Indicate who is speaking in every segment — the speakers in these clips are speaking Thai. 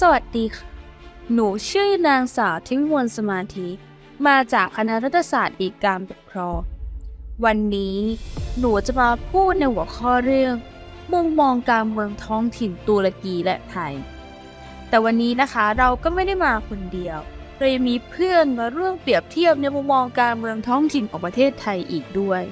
Speaker 1: สวัสดีค่ะ หนูชื่อนางสาวทิ้งมวลสมาธิ มาจากคณะรัฐศาสตร์เอกการปกครอง วันนี้หนูจะมาพูดในหัวข้อเรื่อง มุมมองการเมืองท้องถิ่นตุรกีและไทย แต่วันนี้นะคะเราก็ไม่ได้มาคนเดียว เรายังมีเพื่อนมาร่วมเปรียบเทียบในมุมมองการเมืองท้องถิ่นของประเทศไทยอีกด้วย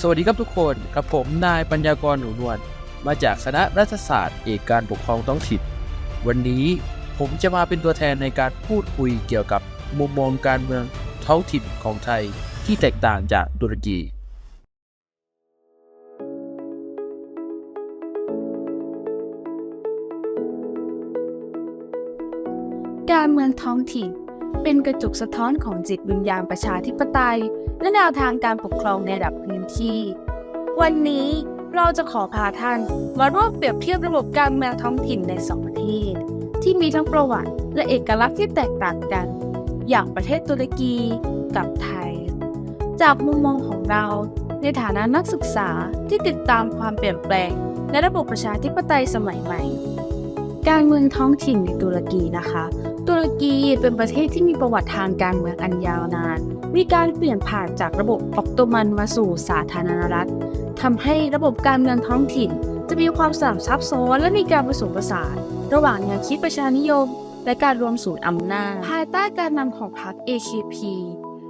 Speaker 2: สวัสดีครับทุกคน กับผมนายปัญญากรหนูนวล มาจากคณะรัฐศาสตร์เอกการปกครองท้องถิ่น วันนี้ผมจะมาเป็นตัวแทนในการพูดคุยเกี่ยวกับมุมมองการเมืองท้องถิ่นของไทยที่แตกต่างจากตุรกี
Speaker 1: การเมืองท้องถิ่น เป็นกระจุกสะท้อนของจิตวิญญาณประชาธิปไตย และแนวทางการปกครองในระดับพื้นที่ วันนี้ เราจะขอพาท่านมาร่วมเปรียบเทียบระบบการเมืองท้องถิ่นในสองประเทศ ที่มีทั้งประวัติและเอกลักษณ์ที่แตกต่างกัน อย่างประเทศตุรกีกับไทย จากมุมมองของเราในฐานะนักศึกษาที่ติดตามความเปลี่ยนแปลงในระบบประชาธิปไตยสมัยใหม่ การเมืองท้องถิ่นในตุรกีนะคะ ตุรกีเป็นประเทศที่มีประวัติทางการเมืองอันยาวนาน มีการเปลี่ยนผ่านจากระบบออตโตมันมาสู่สาธารณรัฐทำให้ระบบการเมืองท้องถิ่น จะมีความสลับซับซ้อนและมีการผสมผสานระหว่างแนวคิดประชานิยม และการรวมศูนย์อำนาจ ภายใต้การนำของพรรค AKP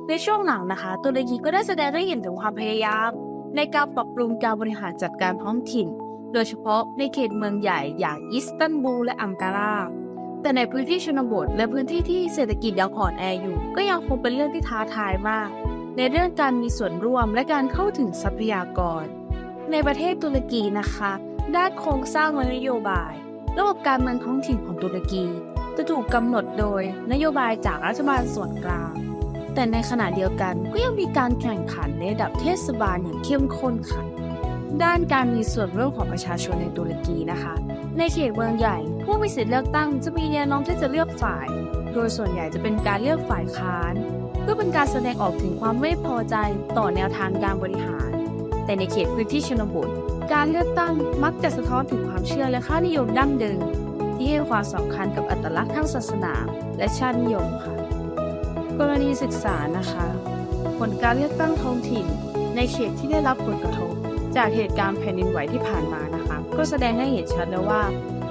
Speaker 1: ในช่วงหลังนะคะ ตุรกีก็ได้แสดงให้เห็นถึงความพยายาม ในการปรับปรุงการบริหารจัดการท้องถิ่น โดยเฉพาะในเขตเมืองใหญ่อย่างอิสตันบูลและอังการา แต่ในพื้นที่ชนบท และพื้นที่ที่เศรษฐกิจยังอ่อนแออยู่ ก็ยังคงเป็นเรื่องที่ท้าทายมาก ในเรื่องการมีส่วนร่วมและการเข้าถึงทรัพยากร ในประเทศตุรกีนะคะ ด้านโครงสร้างและนโยบาย ระบบการเมืองท้องถิ่นของตุรกี จะถูกกำหนดโดยนโยบายจากรัฐบาลส่วนกลาง แต่ในขณะเดียวกันก็ยังมีการแข่งขันในระดับเทศบาลอย่างเข้มข้นค่ะด้านการมีส่วนร่วมของประชาชนในตุรกีนะคะ ในเขตเมืองใหญ่ ผู้มีสิทธิเลือกตั้งจะมีแนวโน้มที่จะเลือกฝ่าย โดยส่วนใหญ่จะเป็นการเลือกฝ่ายค้าน เพื่อเป็นการแสดงออกถึงความไม่พอใจต่อแนวทางการบริหาร แต่ในเขตพื้นที่ชนบท การเลือกตั้งมักจะสะท้อนถึงความเชื่อและค่านิยมดั้งเดิมที่ให้ความสำคัญกับอัตลักษณ์ทางศาสนา และชาตินิยมค่ะ กรณีศึกษานะคะ ผลการเลือกตั้งท้องถิ่น ในเขตที่ได้รับผลกระทบ จากเหตุการณ์แผ่นดินไหวที่ผ่านมานะคะ ก็แสดงให้เห็นชัดแล้วว่า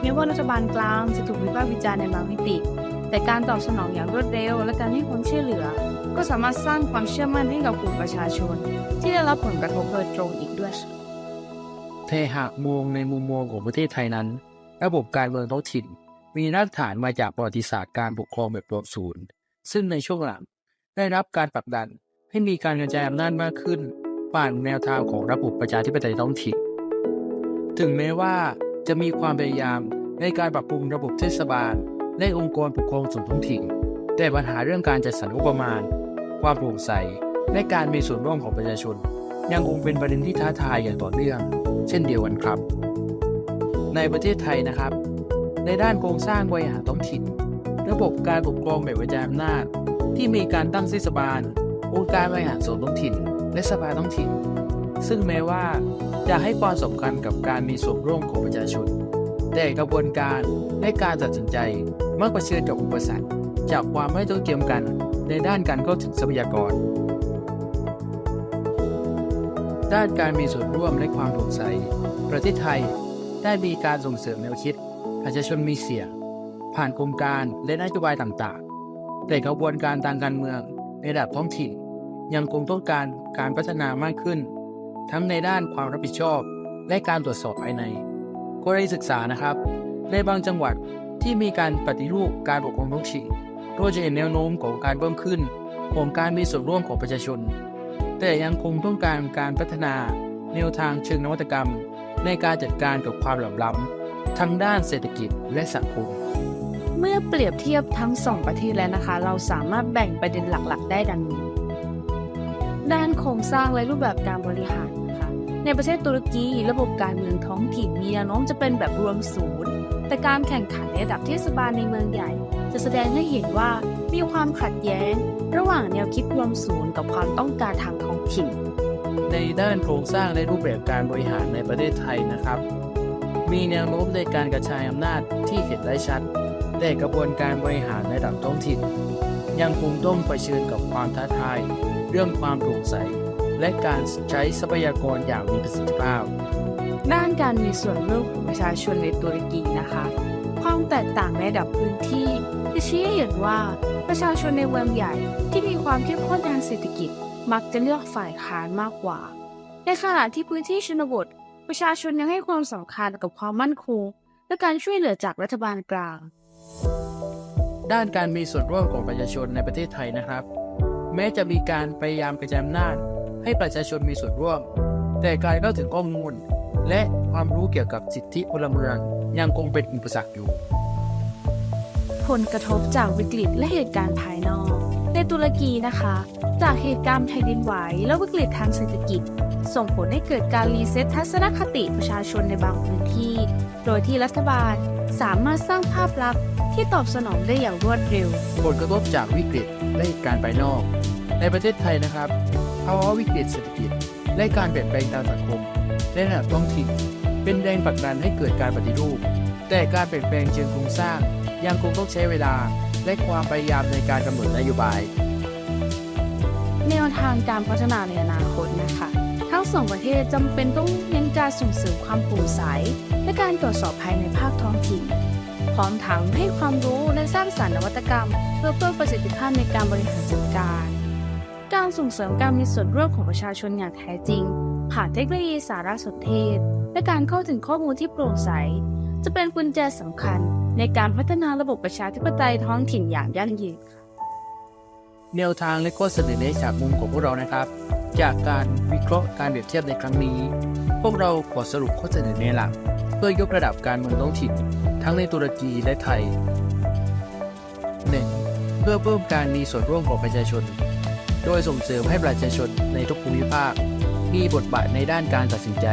Speaker 1: แม้ว่ารัฐบาลกลางจะถูกวิพากษ์วิจารณ์ในบางมิติ แต่การตอบสนองอย่างรวดเร็ว และการให้ความช่วยเหลือ ก็สามารถสร้างความเชื่อมั่นให้กับกลุ่มประชาชน ที่ได้รับผลกระทบโดยตรงอีกด้วยค่ะ
Speaker 2: แต่หากมองในมุมมองของประเทศไทยนั้น ระบบการเมืองท้องถิ่น มีรากฐานมาจากประวัติศาสตร์การปกครองแบบรวมศูนย์ ซึ่งในช่วงหลังได้รับการผลักดันให้มีการกระจายอำนาจมากขึ้นผ่านแนวทางของระบบประชาธิปไตยท้องถิ่น ถึงแม้ว่าจะมีความพยายามในการปรับปรุงระบบเทศบาล และองค์กรปกครองส่วนท้องถิ่น แต่ปัญหาเรื่องการจัดสรรงบประมาณ ความโปร่งใส และการมีส่วนร่วมของประชาชน ยังคงเป็นประเด็นที่ท้าทายอย่างต่อเนื่อง เช่นเดียวกันครับ ในประเทศไทยนะครับ ในด้านโครงสร้างบริหารท้องถิ่น ระบบการปกครองแบบกระจายอำนาจ ที่มีการตั้งเทศบาลองค์การบริหารส่วนท้องถิ่น และสภาท้องถิ่น ซึ่งแม้ว่า จะให้ความสำคัญกับการมีส่วนร่วมของประชาชน แต่กระบวนการและการตัดสินใจมักเผชิญกับอุปสรรค จากความไม่เท่าเทียมกันในด้านการเข้าถึงทรัพยากร ด้านการมีส่วนร่วมและความโปร่งใส ประเทศไทยได้มีการส่งเสริมแนวคิดประชาชนมีเสียงผ่านโครงการและนโยบายต่างๆ แต่กระบวนการทางการเมืองในระดับท้องถิ่น ยังคงต้องการการพัฒนามากขึ้น ทั้งในด้านความรับผิดชอบ และการตรวจสอบภายในกรณีศึกษานะครับ ในบางจังหวัดที่มีการปฏิรูปการปกครองท้องถิ่นก็จะเห็นแนวโน้มของการเพิ่มขึ้นของการมีส่วนร่วมของประชาชน แต่ยังคงต้องการการพัฒนาแนวทางเชิงนวัตกรรม ในการจัดการกับความเหลื่อมล้ำทั้งด้านเศรษฐกิจและสังคม
Speaker 1: เมื่อเปรียบเทียบทั้งสองประเทศแล้วนะคะ เราสามารถแบ่งประเด็นหลัก ๆ ได้ดังนี้ ด้านโครงสร้างและรูปแบบการบริหารนะคะในประเทศตุรกีระบบการเมืองท้องถิ่นมีแนวโน้มจะเป็นแบบรวมศูนย์ แต่การแข่งขันในระดับเทศบาลในเมืองใหญ่ จะแสดงให้เห็นว่ามีความขัดแย้ง ระหว่างแนวคิดรวมศูนย์กับความต้องการทางท้องถิ่น
Speaker 2: ในด้านโครงสร้างและรูปแบบการบริหารในประเทศไทยนะครับ มีแนวโน้มในการกระจายอำนาจที่เห็นได้ชัดแต่กระบวนการบริหารในระดับท้องถิ่น ยังคงต้องเผชิญกับความท้าทาย เรื่องความโปร่งใส และการใช้ทรัพยากรอย่างมีประสิทธิภาพ
Speaker 1: ด้านการมีส่วนร่วมของประชาชนในตุรกีนะคะ ความแตกต่างในระดับพื้นที่จะชี้ให้เห็นว่าประชาชนในเมืองใหญ่ที่มีความเข้มข้นทางเศรษฐกิจ มักจะเลือกฝ่ายค้านมากกว่า ในขณะที่พื้นที่ชนบท ประชาชนยังให้ความสำคัญกับความมั่นคงและการช่วยเหลือจากรัฐบาลกลาง
Speaker 2: ด้านการมีส่วนร่วมของประชาชนในประเทศไทยนะครับ แม้จะมีการพยายามกระจายอำนาจให้ประชาชนมีส่วนร่วม แต่การเข้าถึงข้อมูล และความรู้เกี่ยวกับสิทธิพลเมืองยังคงเป็นอุปสรรคอยู่
Speaker 1: ผลกระทบจากวิกฤตและเหตุการณ์ภายนอก ในตุรกีนะคะ จากเหตุการณ์แผ่นดินไหวและวิกฤตทางเศรษฐกิจ ส่งผลให้เกิดการรีเซ็ตทัศนคติประชาชนในบางพื้นที่ โดยที่รัฐบาลสามารถสร้างภาพลักษณ์ ที่ตอบสนองได้อย่างรวดเร็ว
Speaker 2: ผลกระทบจากวิกฤตและเหตุการณ์ภายนอก ในประเทศไทยนะครับภาวะวิกฤตเศรษฐกิจ และการเปลี่ยนแปลงทางสังคมและระดับท้องถิ่นเป็นแรงผลักดันให้เกิดการปฏิรูป แต่การเปลี่ยนแปลงเชิงโครงสร้าง ยังคงต้องใช้เวลาและความพยายามในการกำหนดนโยบาย
Speaker 1: แนวทางการพัฒนาในอนาคตนะคะ ทั้งสองประเทศจำเป็นต้องเน้นการส่งเสริมความโปร่งใสและการตรวจสอบภายในภาคท้องถิ่น พร้อมทั้งให้ความรู้และสร้างสรรค์นวัตกรรม เพื่อเพิ่มประสิทธิภาพในการบริหารจัดการการส่งเสริมการมีส่วนร่วมของประชาชนอย่างแท้จริง ผ่านเทคโนโลยีสารสนเทศ และการเข้าถึงข้อมูลที่โปร่งใส จะเป็นกุญแจสำคัญในการพัฒนาระบบประชาธิปไตยท้องถิ่นอย่างยั่งยืน
Speaker 2: แนวทางและข้อเสนอแนะจากมุมของพวกเรานะครับ จากการวิเคราะห์การเปรียบเทียบในครั้งนี้ พวกเราขอสรุปข้อเสนอแนะหลัก เพื่อยกระดับการเมืองท้องถิ่น ทั้งในตุรกีและไทย 1. เพื่อเพิ่มการมีส่วนร่วมของประชาชน โดยส่งเสริมให้ประชาชนในทุกภูมิภาค มีบทบาทในด้านการตัดสินใจ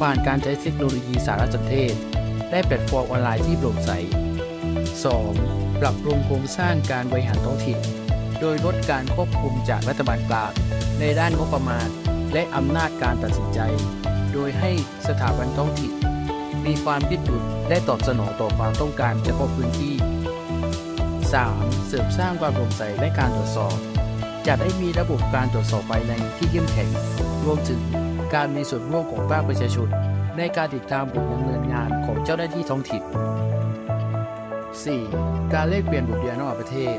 Speaker 2: ผ่านการใช้เทคโนโลยีสารสนเทศ และแพลตฟอร์มออนไลน์ที่โปร่งใส 2. ปรับปรุงโครงสร้างการบริหารท้องถิ่น โดยลดการควบคุมจากรัฐบาลกลางในด้านงบประมาณ และอำนาจการตัดสินใจ โดยให้สถาบันท้องถิ่น มีความยืดหยุ่นและตอบสนองต่อความต้องการเฉพาะพื้นที่ 3. เสริมสร้างความโปร่งใสและการตรวจสอบจะได้มีระบบการตรวจสอบภายในที่เข้มแข็ง รวมถึงการมีส่วนร่วมของภาคประชาชนในการติดตามผลดำเนินงานของเจ้าหน้าที่ท้องถิ่น 4. การแลกเปลี่ยนบทเรียนระหว่างประเทศ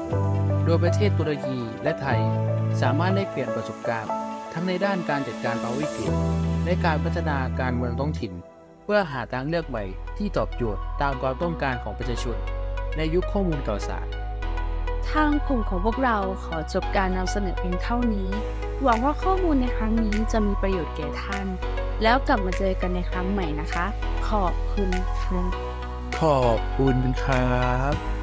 Speaker 2: โดยประเทศตุรกีและไทย สามารถแลกเปลี่ยนประสบการณ์ ทั้งในด้านการจัดการภาวะวิกฤตและการพัฒนาการเมืองท้องถิ่น พื่อหาทางเลือกใหม่ที่ตอบโจทย์ตามความต้องการของประชาชน ในยุคข้อมูลข่าวสาร
Speaker 1: ทางกลุ่มของพวกเราขอจบการนำเสนอเพียงเท่านี้ หวังว่าข้อมูลในครั้งนี้จะมีประโยชน์แก่ท่าน แล้วกลับมาเจอกันในครั้งใหม่นะคะ ขอบคุณค่ะ
Speaker 2: ขอบคุณครับ